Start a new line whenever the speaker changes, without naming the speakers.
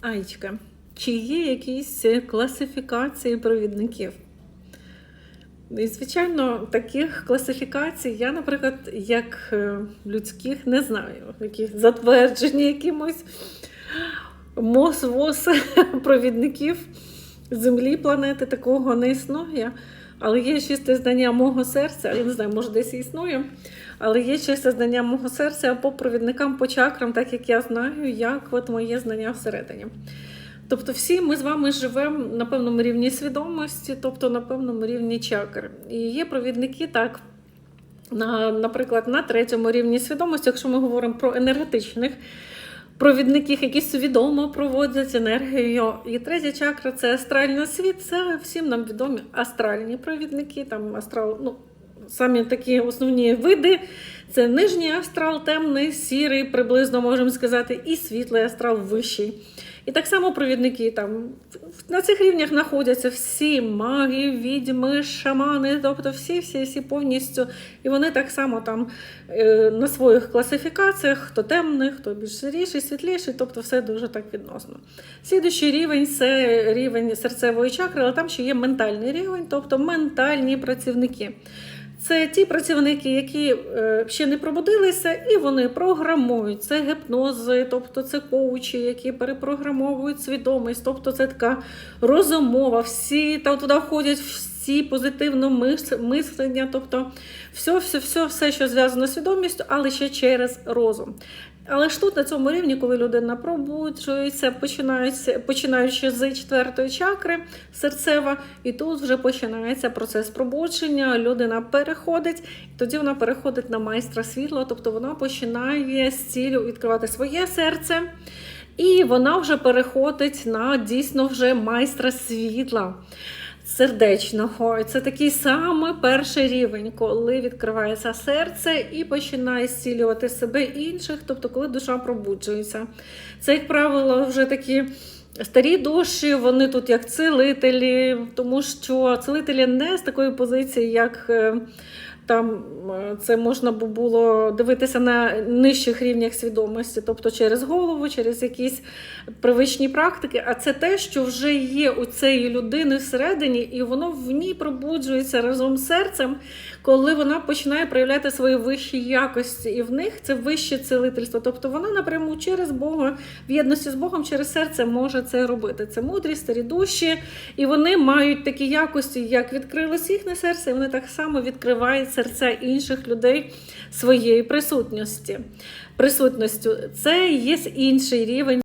Аєчка, чи є якісь е, класифікації провідників? І, звичайно, таких класифікацій я, наприклад, як е, людських не знаю, які затверджені якимось мос-вос провідників Землі, планети, такого не існує. Але є чисте знання мого серця, я не знаю, може десь і існує, але є чисте знання мого серця по провідникам, по чакрам, так як я знаю, як от моє знання всередині. Тобто, всі ми з вами живемо на певному рівні свідомості, тобто на певному рівні чакр. І є провідники так. На, наприклад, на третьому рівні свідомості, якщо ми говоримо про енергетичних провідників, які свідомо проводять енергію. І третя чакра це астральний світ. Це всім нам відомі астральні провідники. Там астрал, ну, самі такі основні види. Це нижній астрал, темний, сірий, приблизно можемо сказати, і світлий астрал вищий. І так само провідники там на цих рівнях знаходяться всі маги, відьми, шамани, тобто всі, всі, всі повністю. І вони так само там е, на своїх класифікаціях, хто темний, хто більш сиріший, світліший, тобто все дуже так відносно. Слідуючий рівень це рівень серцевої чакри, але там ще є ментальний рівень, тобто ментальні працівники. Це ті працівники, які е, ще не пробудилися, і вони програмують. Це гіпнози, тобто це коучі, які перепрограмовують свідомість, тобто це така розумова. Всі там туди входять всі позитивно мис- мислення, тобто все, все, все, все, що зв'язано з свідомістю, але ще через розум. Але ж тут на цьому рівні, коли людина пробуджується, починається, починаючи з четвертої чакри серцева, і тут вже починається процес пробудження. Людина переходить, і тоді вона переходить на майстра світла, тобто вона починає з цілю відкривати своє серце. І вона вже переходить на дійсно вже майстра світла сердечного. Це такий самий перший рівень, коли відкривається серце і починає зцілювати себе інших, тобто коли душа пробуджується. Це, як правило, вже такі. Старі душі, вони тут як цілителі, тому що цілителі не з такої позиції, як е, там е, це можна було дивитися на нижчих рівнях свідомості, тобто через голову, через якісь привичні практики. А це те, що вже є у цієї людини всередині, і воно в ній пробуджується разом з серцем, коли вона починає проявляти свої вищі якості. І в них це вище цілительство. Тобто вона напряму через Бога, в єдності з Богом, через серце може це робити. Це мудрі, старі душі, і вони мають такі якості, як відкрилось їхнє серце, і вони так само відкривають серця інших людей своєю присутністю. присутністю. Це є інший рівень.